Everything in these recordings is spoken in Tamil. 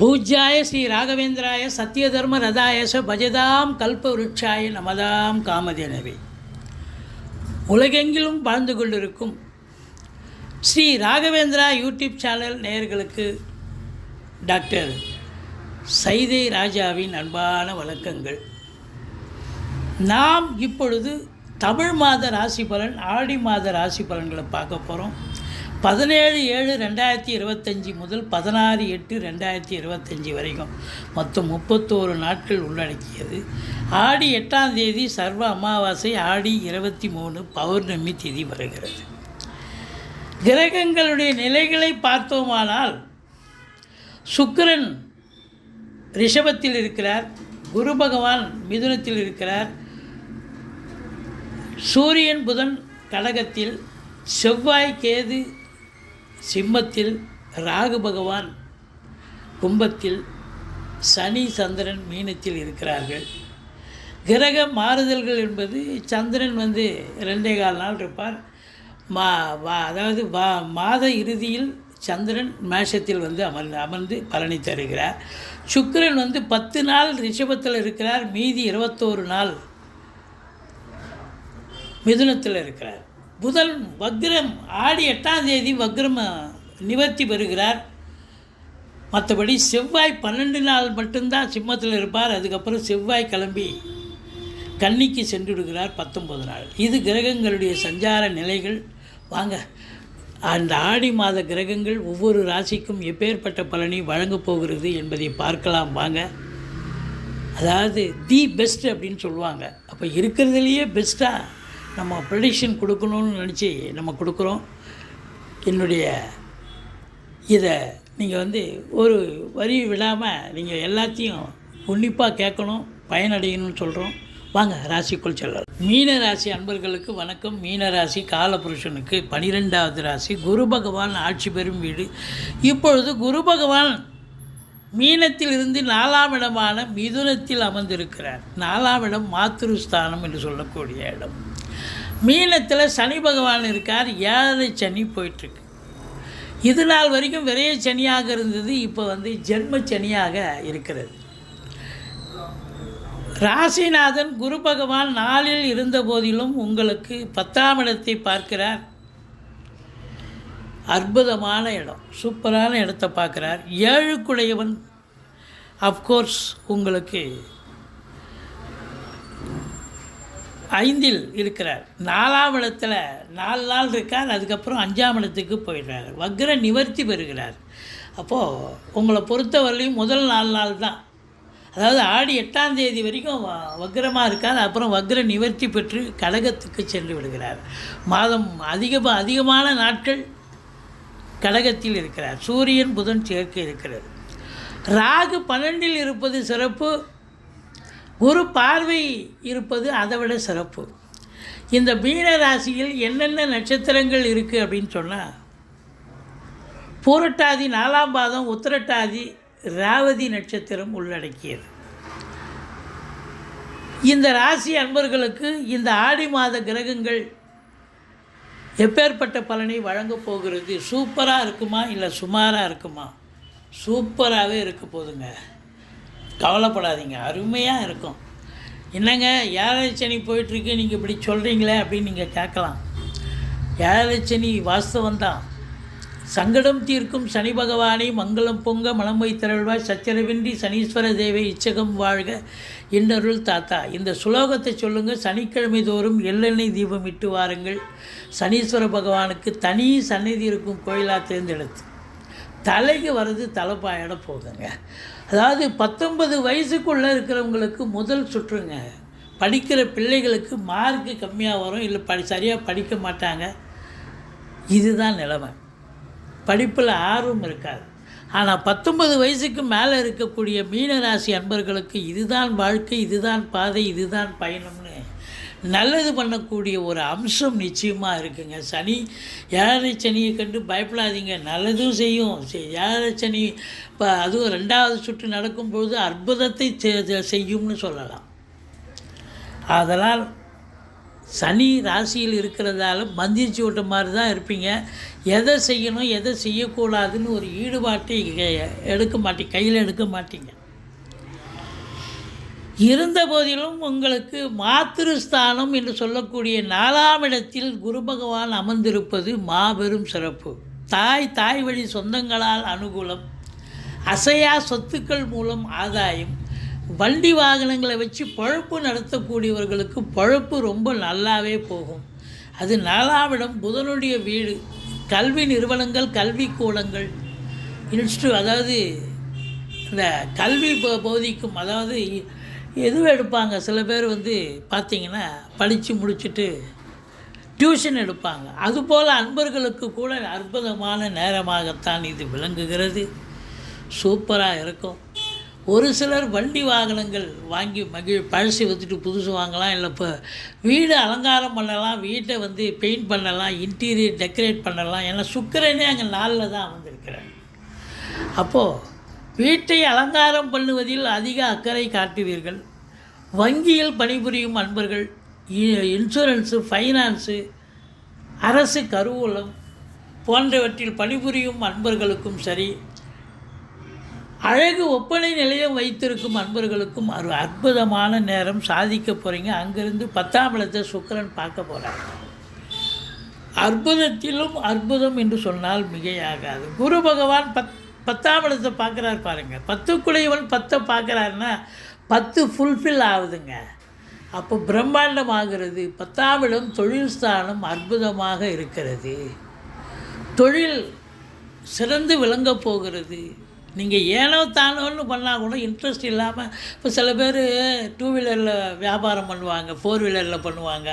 பூஜ்யாய ஸ்ரீ ராகவேந்திராய சத்யதர்ம ரதாயச பஜதாம் கல்பவருட்சாய நமதாம் காமதேனவே. உலகெங்கிலும் வாழ்ந்து கொண்டிருக்கும் ஸ்ரீ ராகவேந்திரா யூடியூப் சேனல் நேயர்களுக்கு டாக்டர் சைதை ராஜாவின் அன்பான வணக்கங்கள். நாம் இப்பொழுது தமிழ் மாத ராசி பலன் ஆடி மாத ராசி பலன்களை பார்க்க போகிறோம் பதினேழு ஏழு ரெண்டாயிரத்தி இருபத்தஞ்சி முதல் பதினாறு எட்டு ரெண்டாயிரத்தி இருபத்தஞ்சி வரைக்கும் மொத்தம் முப்பத்தோரு நாட்கள் உள்ளடக்கியது. ஆடி எட்டாம் தேதி சர்வ அமாவாசை ஆடி இருபத்தி மூணு பௌர்ணமி திதி வருகிறது. கிரகங்களுடைய நிலைகளை பார்த்தோமானால் சுக்கிரன் ரிஷபத்தில் இருக்கிறார் குரு பகவான் மிதுனத்தில் இருக்கிறார் சூரியன் புதன் கடகத்தில் செவ்வாய் கேது சிம்மத்தில் ராகு பகவான் கும்பத்தில் சனி சந்திரன் மீனத்தில் இருக்கிறார்கள். கிரக மாறுதல்கள் என்பது சந்திரன் வந்து ரெண்டே கால் நாள் இருப்பார். மா வா அதாவது வா மாத இறுதியில் சந்திரன் மேஷத்தில் வந்து அமர்ந்து அமர்ந்து பலனை தருகிறார். சுக்கிரன் வந்து பத்து நாள் ரிஷபத்தில் இருக்கிறார். மீதி இருபத்தோரு நாள் மிதுனத்தில் இருக்கிறார். புதன் வக்ரம் ஆடி எட்டாம் தேதி வக்ரம் நிவர்த்தி பெறுகிறார். மற்றபடி செவ்வாய் பன்னெண்டு நாள் மட்டும்தான் சிம்மத்தில் இருப்பார். அதுக்கப்புறம் செவ்வாய் கிளம்பி கன்னிக்கு சென்று விடுகிறார் பத்தொன்பது நாள். இது கிரகங்களுடைய சஞ்சார நிலைகள். வாங்க அந்த ஆடி மாத கிரகங்கள் ஒவ்வொரு ராசிக்கும் எப்பேற்பட்ட பலனை வழங்கப் போகிறது என்பதை பார்க்கலாம். வாங்க. அதாவது தி பெஸ்ட் அப்படின்னு சொல்லுவாங்க. அப்போ இருக்கிறதுலையே பெஸ்ட்டாக நம்ம ப்ரெடிக்ஷன் கொடுக்கணும்னு நினச்சி நம்ம கொடுக்குறோம். என்னுடைய இதை நீங்கள் வந்து ஒரு வரி விடாமல் நீங்கள் எல்லாத்தையும் உன்னிப்பாக கேட்கணும் பயனடையணும்னு சொல்கிறோம் வாங்க ராசிக்குள் செல்லலாம். மீன ராசி அன்பர்களுக்கு வணக்கம். மீன ராசி காலபுருஷனுக்கு பனிரெண்டாவது ராசி. குரு பகவான் ஆட்சி பெறும் வீடு. இப்பொழுது குரு பகவான் மீனத்தில் இருந்து நாலாம் இடமான மிதுனத்தில் அமர்ந்திருக்கிறார். நாலாம் இடம் மாத்திருஸ்தானம் என்று சொல்லக்கூடிய இடம். மீனத்தில் சனி பகவான் இருக்கார் ஏழரை சனி போயிட்டுருக்கு. இது நாள் வரைக்கும் விரைய சனியாக இருந்தது இப்போ வந்து ஜென்ம சனியாக இருக்கிறது. ராசிநாதன் குரு பகவான் நாளில் இருந்த போதிலும் உங்களுக்கு பத்தாம் இடத்தை பார்க்கிறார். அற்புதமான இடம் சூப்பரான இடத்தை பார்க்குறார். ஏழுக்குடையவன் அஃப்கோர்ஸ் உங்களுக்கு ஐந்தில் இருக்கிறார். நாலாம் இடத்துல நாலு நாள் இருக்கார் அதுக்கப்புறம் அஞ்சாம் இடத்துக்கு போயிடுறார். வக்ர நிவர்த்தி பெறுகிறார். அப்போது உங்களை பொறுத்தவரையிலையும் முதல் நாலு நாள் தான். அதாவது ஆடி எட்டாம் தேதி வரைக்கும் வக்ரமாக இருக்கார் அப்புறம் வக்ர நிவர்த்தி பெற்று கடகத்துக்கு சென்று விடுகிறார். மாதம் அதிக அதிகமான நாட்கள் கடகத்தில் இருக்கிறார். சூரியன் புதன் சேர்க்கை இருக்கிறது. ராகு பன்னெண்டில் இருப்பது சிறப்பு குரு பார்வை இருப்பது அதை விட சிறப்பு. இந்த மீன ராசியில் என்னென்ன நட்சத்திரங்கள் இருக்குது அப்படின்னு சொன்னால் பூரட்டாதி நாலாம் பாதம் உத்திரட்டாதி ராவதி நட்சத்திரம் உள்ளடக்கியது. இந்த ராசி அன்பர்களுக்கு இந்த ஆடி மாத கிரகங்கள் எப்பேற்பட்ட பலனை வழங்கப் போகிறது? சூப்பராக இருக்குமா இல்லை சுமாராக இருக்குமா? சூப்பராகவே இருக்க போதுங்க. கவலைப்படாதீங்க அருமையாக இருக்கும். என்னங்க ஏழரை சனி போயிட்டுருக்கு நீங்கள் இப்படி சொல்கிறீங்களே அப்படின்னு நீங்கள் கேட்கலாம். ஏழரை சனி வாஸ்தவம் தான். சங்கடம் தீர்க்கும் சனி பகவானை மங்களம் பொங்க மனம் வைத்திரழ்வாய் சச்சரவின்றி சனீஸ்வர தேவை இச்சகம் வாழ்க இன்னருள் தாத்தா. இந்த சுலோகத்தை சொல்லுங்கள் சனிக்கிழமை தோறும் எள்ளெண்ணெய் தீபம் இட்டு வாருங்கள். சனீஸ்வர பகவானுக்கு தனி சந்நிதி இருக்கும் கோயிலாக தேர்ந்தெடுத்து. தலைக்கு வர்றது தலைப்பாயிட போகுதுங்க. அதாவது பத்தொன்பது வயசுக்குள்ளே இருக்கிறவங்களுக்கு முதல் சுற்றுங்க. படிக்கிற பிள்ளைகளுக்கு மார்க்கு கம்மியாக வரும் இல்லை படி சரியாக படிக்க மாட்டாங்க. இதுதான் நிலைமை. படிப்பில் ஆர்வம் இருக்காது. ஆனால் பத்தொன்பது வயசுக்கு மேலே இருக்கக்கூடிய மீனராசி அன்பர்களுக்கு இதுதான் வாழ்க்கை இதுதான் பாதை இதுதான் பயணம்னு நல்லது பண்ணக்கூடிய ஒரு அம்சம் நிச்சயமாக இருக்குங்க. சனி ஏழரை சனியை கண்டு பயப்படாதீங்க. நல்லதும் செய்யும். செ- ஏழரை சனி இப்போ அதுவும் ரெண்டாவது சுற்று நடக்கும்பொழுது அற்புதத்தை செய்யும்னு சொல்லலாம். அதனால் சனி ராசியில் இருக்கிறதால மந்திரிச்சு விட்ட மாதிரி தான் இருப்பீங்க. எதை செய்யணும் எதை செய்யக்கூடாதுன்னு ஒரு ஈடுபாட்டை எடுக்க மாட்டீங்க கையில் எடுக்க மாட்டீங்க. இருந்த போதிலும் உங்களுக்கு மாத்திருஸ்தானம் என்று சொல்லக்கூடிய நாலாம் இடத்தில் குரு பகவான் அமர்ந்திருப்பது மாபெரும் சிறப்பு. தாய் தாய் வழி சொந்தங்களால் அனுகூலம் அசையா சொத்துக்கள் மூலம் ஆதாயம் வண்டி வாகனங்களை வச்சு பழப்பு நடத்தக்கூடியவர்களுக்கு பழப்பு ரொம்ப நல்லாவே போகும். அது நாலாம் இடம் புதனுடைய வீடு கல்வி நிறுவனங்கள் கல்வி கூடங்கள் இன்ஸ்டியூ அதாவது இந்த கல்வி போதிக்கும் அதாவது எதுவும் எடுப்பாங்க. சில பேர் வந்து பார்த்தீங்கன்னா படித்து முடிச்சுட்டு டியூஷன் எடுப்பாங்க. அதுபோல் அன்பர்களுக்கு கூட அற்புதமான நேரமாகத்தான் இது விளங்குகிறது. சூப்பராக இருக்கும். ஒரு சிலர் வண்டி வாகனங்கள் வாங்கி மகிழ் பழசு வச்சுட்டு புதுசு வாங்கலாம். இல்லை இப்போ வீடு அலங்காரம் பண்ணலாம் வீட்டை வந்து பெயிண்ட் பண்ணலாம் இன்டீரியர் டெக்கரேட் பண்ணலாம். ஏன்னா சுக்கரனே அங்கே நாளில் தான் வந்திருக்கிறார். அப்போது வீட்டை அலங்காரம் பண்ணுவதில் அதிக அக்கறை காட்டுவீர்கள். வங்கியில் பணிபுரியும் அன்பர்கள் இ- இன்சூரன்ஸு ஃபைனான்ஸு அரசு கருவூலம் போன்றவற்றில் பணிபுரியும் அன்பர்களுக்கும் சரி அழகு ஒப்பனை நிலையம் வைத்திருக்கும் அன்பர்களுக்கும் ஒரு அற்புதமான நேரம் சாதிக்க போகிறீங்க அங்கிருந்து பத்தாம் இடத்தை சுக்கிரன் பார்க்க போகிறாங்க அற்புதத்திலும் அற்புதம் என்று சொன்னால் மிகையாகாது. குரு பகவான் பத் பத்தாம் இடத்தை பார்க்குறாரு பாருங்கள் பத்துக்குடையவன் பத்தை பார்க்குறாருன்னா பத்து ஃபுல்ஃபில் ஆகுதுங்க. அப்போ பிரம்மாண்டம் ஆகிறது பத்தாம் இடம் தொழில் ஸ்தானம் அற்புதமாக இருக்கிறது. தொழில் சிறந்து விளங்கப் போகிறது. நீங்கள் ஏனோ தானோன்னு பண்ணால் கூட இன்ட்ரெஸ்ட் இல்லாமல் இப்போ சில பேர் டூ வீலரில் வியாபாரம் பண்ணுவாங்க ஃபோர் வீலரில் பண்ணுவாங்க.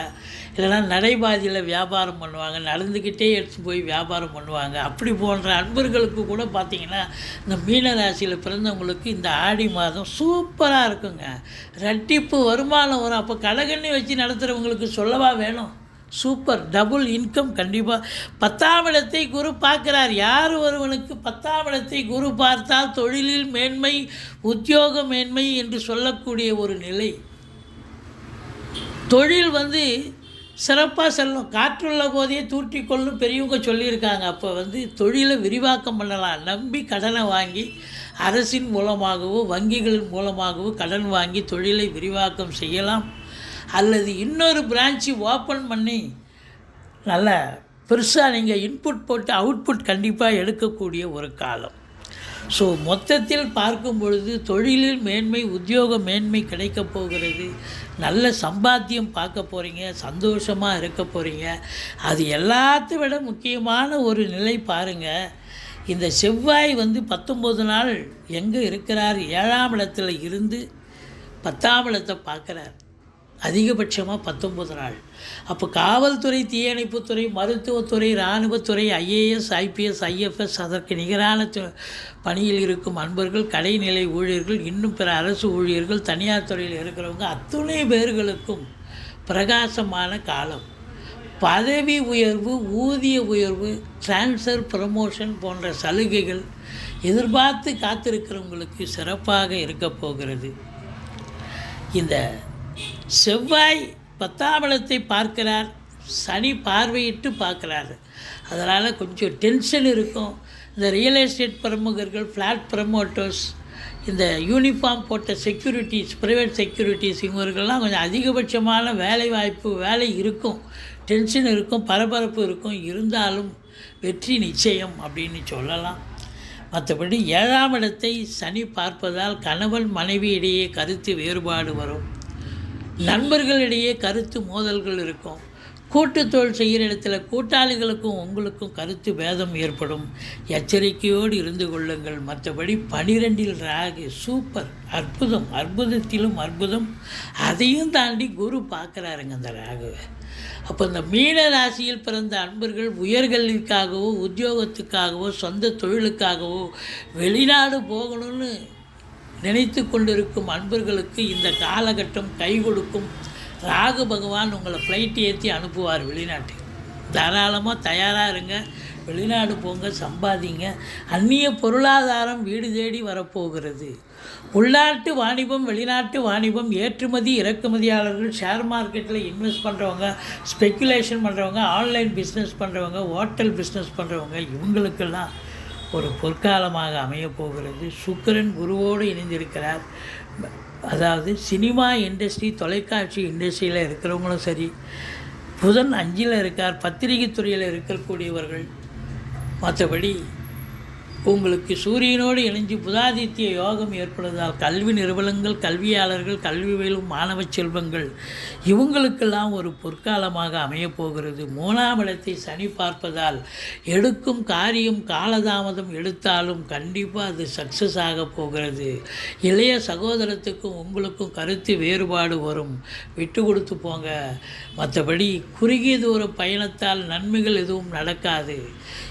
இல்லைன்னா நடைபாதையில் வியாபாரம் பண்ணுவாங்க நடந்துக்கிட்டே எடுத்து போய் வியாபாரம் பண்ணுவாங்க. அப்படி போன்ற அன்பர்களுக்கு கூட பார்த்திங்கன்னா இந்த மீன ராசியில் பிறந்தவங்களுக்கு இந்த ஆடி மாதம் சூப்பராக இருக்குங்க. ரெட்டிப்பு வருமானம் வரும். அப்போ கடகண்ணி வச்சு நடத்துகிறவங்களுக்கு சொல்லவா வேணும்? சூப்பர் டபுள் இன்கம் கண்டிப்பாக பத்தாம் இடத்தை குரு பார்க்கிறார். யார் ஒருவனுக்கு பத்தாம் இடத்தை குரு பார்த்தால் தொழிலில் மேன்மை உத்தியோக மேன்மை என்று சொல்லக்கூடிய ஒரு நிலை. தொழில் வந்து சிறப்பாக செல்லும். காற்றுள்ள போதே தூற்றிக்கொள்ளும் பெரியவங்க சொல்லியிருக்காங்க. அப்போ வந்து தொழிலை விரிவாக்கம் பண்ணலாம். நம்பி கடனை வாங்கி அரசின் மூலமாகவோ வங்கிகளின் மூலமாகவோ கடன் வாங்கி தொழிலை விரிவாக்கம் செய்யலாம். அல்லது இன்னொரு பிரான்ச்சு ஓப்பன் பண்ணி நல்ல பெருசாக நீங்கள் இன்புட் போட்டு அவுட்புட் கண்டிப்பாக எடுக்கக்கூடிய ஒரு காலம். ஸோ மொத்தத்தில் பார்க்கும் பொழுது தொழிலில் மேன்மை உத்தியோக மேன்மை கிடைக்கப் போகிறது. நல்ல சம்பாத்தியம் பார்க்க போகிறீங்க சந்தோஷமாக இருக்க போகிறீங்க அது எல்லாத்தை விட முக்கியமான ஒரு நிலை பாருங்கள் இந்த செவ்வாய் வந்து பத்தொம்போது நாள் எங்கே இருக்கிறார்? ஏழாம் இடத்துல இருந்து பத்தாம் இடத்தை பார்க்குறார். அதிகபட்சமாக பத்தொம்பது நாள். அப்போ காவல்துறை தீயணைப்புத்துறை மருத்துவத்துறை இராணுவத்துறை ஐஏஎஸ் ஐபிஎஸ் ஐஎஃப்எஸ் அதற்கு நிகரான து- பணியில் இருக்கும் அன்பர்கள் கடைநிலை ஊழியர்கள் இன்னும் பிற அரசு ஊழியர்கள் தனியார் துறையில் இருக்கிறவங்க அத்துணை பேர்களுக்கும் பிரகாசமான காலம். பதவி உயர்வு ஊதிய உயர்வு ட்ரான்ஸ்ஃபர் ப்ரமோஷன் போன்ற சலுகைகள் எதிர்பார்த்து காத்திருக்கிறவங்களுக்கு சிறப்பாக இருக்கப் போகிறது. இந்த செவ்வாய் பத்தாம் இடத்தை பார்க்கிறார். சனி பார்வையிட்டு பார்க்குறார். அதனால் கொஞ்சம் டென்ஷன் இருக்கும். இந்த ரியல் எஸ்டேட் பிரமுகர்கள் ஃப்ளாட் ப்ரமோட்டர்ஸ் இந்த யூனிஃபார்ம் போட்ட செக்யூரிட்டிஸ் ப்ரைவேட் செக்யூரிட்டிஸ் இவங்களுக்கெல்லாம் கொஞ்சம் அதிகபட்சமான வேலை வாய்ப்பு வேலை இருக்கும். டென்ஷன் இருக்கும் பரபரப்பு இருக்கும். இருந்தாலும் வெற்றி நிச்சயம் அப்படின்னு சொல்லலாம். மற்றபடி ஏழாம் இடத்தை சனி பார்ப்பதால் கணவன் மனைவி இடையே கருத்து வேறுபாடு வரும். நண்பர்களிடையே கருத்து மோதல்கள் இருக்கும். கூட்டுத்தொழில் செய்கிற இடத்துல கூட்டாளிகளுக்கும் உங்களுக்கும் கருத்து பேதம் ஏற்படும். எச்சரிக்கையோடு இருந்து கொள்ளுங்கள். மற்றபடி பனிரெண்டில் ராகு சூப்பர். அற்புதம் அற்புதத்திலும் அற்புதம். அதையும் தாண்டி குரு பார்க்குறாருங்க அந்த ராகுவை. அப்போ இந்த மீன ராசியில் பிறந்த அன்பர்கள் உயர்கல்விக்காகவோ உத்தியோகத்துக்காகவோ சொந்த தொழிலுக்காகவோ வெளிநாடு போகணும்னு நினைத்து கொண்டிருக்கும் அன்பர்களுக்கு இந்த காலகட்டம் கை கொடுக்கும். ராகு பகவான் உங்களை ஃப்ளைட் ஏற்றி அனுப்புவார் வெளிநாட்டுக்கு. தாராளமாக தயாராக இருங்க. வெளிநாடு போங்க சம்பாதிங்க. அந்நிய பொருளாதாரம் வீடு தேடி வரப்போகிறது. உள்நாட்டு வாணிபம் வெளிநாட்டு வாணிபம் ஏற்றுமதி இறக்குமதியாளர்கள் ஷேர் மார்க்கெட்டில் இன்வெஸ்ட் பண்ணுறவங்க ஸ்பெக்குலேஷன் பண்ணுறவங்க ஆன்லைன் பிஸ்னஸ் பண்ணுறவங்க ஹோட்டல் பிஸ்னஸ் பண்ணுறவங்க இவங்களுக்கெல்லாம் ஒரு பொற்காலமாக அமையப்போகிறது சுக்கரன் குருவோடு இணைந்திருக்கிறார். அதாவது சினிமா இண்டஸ்ட்ரி தொலைக்காட்சி இண்டஸ்ட்ரியில் இருக்கிறவங்களும் சரி புதன் அஞ்சில் இருக்கார் பத்திரிகை துறையில் இருக்கக்கூடியவர்கள். மற்றபடி உங்களுக்கு சூரியனோடு இணைஞ்சு புதாதித்ய யோகம் ஏற்படுவதால் கல்வி நிறுவனங்கள் கல்வியாளர்கள் கல்வி பயிலும் மாணவ செல்வங்கள் இவங்களுக்கெல்லாம் ஒரு பொற்காலமாக அமையப்போகிறது மூணாம் இடத்தை சனி பார்ப்பதால் எடுக்கும் காரியம் காலதாமதம் எடுத்தாலும் கண்டிப்பாக அது சக்ஸஸ் ஆக போகிறது. இளைய சகோதரத்துக்கும் உங்களுக்கும் கருத்து வேறுபாடு வரும். விட்டு கொடுத்து போங்க. மற்றபடி குறுகிய தூர பயணத்தால் நன்மைகள் எதுவும் நடக்காது.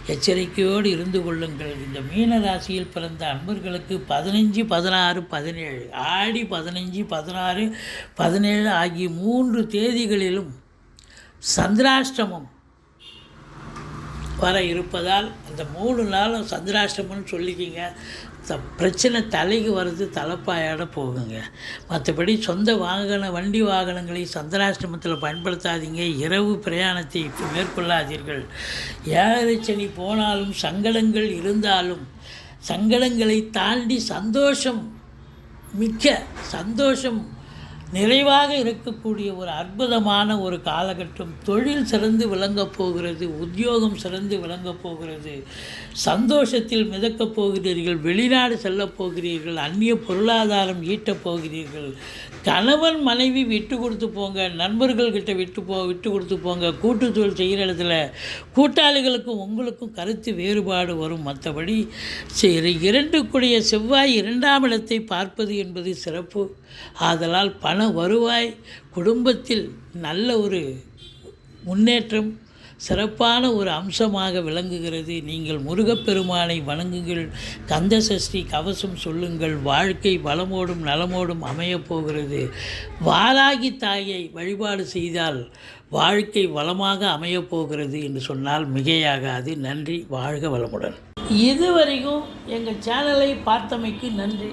எச்சரிக்கையோடு இருந்து கொள்ளுங்கள். இந்த மீன ராசியில் பிறந்த அன்பர்களுக்கு பதினஞ்சு பதினாறு பதினேழு ஆடி பதினஞ்சு பதினாறு பதினேழு ஆகிய மூன்று தேதிகளிலும் சந்திராஷ்டமம் வர இருப்பதால் அந்த மூணு நாளும் சந்திராஷ்டமம்னு சொல்லிக்கிங்க. த பிரச்சனை தலைக்கு வர்றது தலைப்பாயோட போகுங்க. மற்றபடி சொந்த வாகன வண்டி வாகனங்களை சந்திராஷ்டிரமத்தில் பயன்படுத்தாதீங்க. இரவு பிரயாணத்தை மேற்கொள்ளாதீர்கள். ஏழரை போனாலும் சங்கடங்கள் இருந்தாலும் சங்கடங்களை தாண்டி சந்தோஷம் மிக்க சந்தோஷம் நிறைவாக இருக்கக்கூடிய ஒரு அற்புதமான ஒரு காலகட்டம். தொழில் சிறந்து விளங்கப் போகிறது உத்தியோகம் சிறந்து விளங்கப் போகிறது. சந்தோஷத்தில் மிதக்கப் போகிறீர்கள் வெளிநாடு செல்லப் போகிறீர்கள் அந்நிய பொருளாதாரம் ஈட்டப் போகிறீர்கள். கணவன் மனைவி விட்டு கொடுத்து போங்க நண்பர்கள்கிட்ட விட்டு போ விட்டு கொடுத்து போங்க. கூட்டு தொழில் செய்கிற இடத்துல கூட்டாளிகளுக்கும் உங்களுக்கும் கருத்து வேறுபாடு வரும். மற்றபடி சரி இரண்டுக்குடைய செவ்வாய் இரண்டாம் இடத்தை பார்ப்பது என்பது சிறப்பு. ஆதலால் பண வருவாய். குடும்பத்தில் நல்ல ஒரு முன்னேற்றம் சிறப்பான ஒரு அம்சமாக விளங்குகிறது. நீங்கள் முருகப்பெருமானை வணங்குங்கள். கந்த சஷ்டி கவசம் சொல்லுங்கள். வாழ்க்கை வளமோடும் நலமோடும் அமையப் போகிறது. வாராகி தாயை வழிபாடு செய்தால் வாழ்க்கை வளமாக அமையப் போகிறது என்று சொன்னால் மிகையாகாது. நன்றி. வாழ்க வளமுடன். இதுவரைக்கும் எங்கள் சேனலை பார்த்தமைக்கு நன்றி.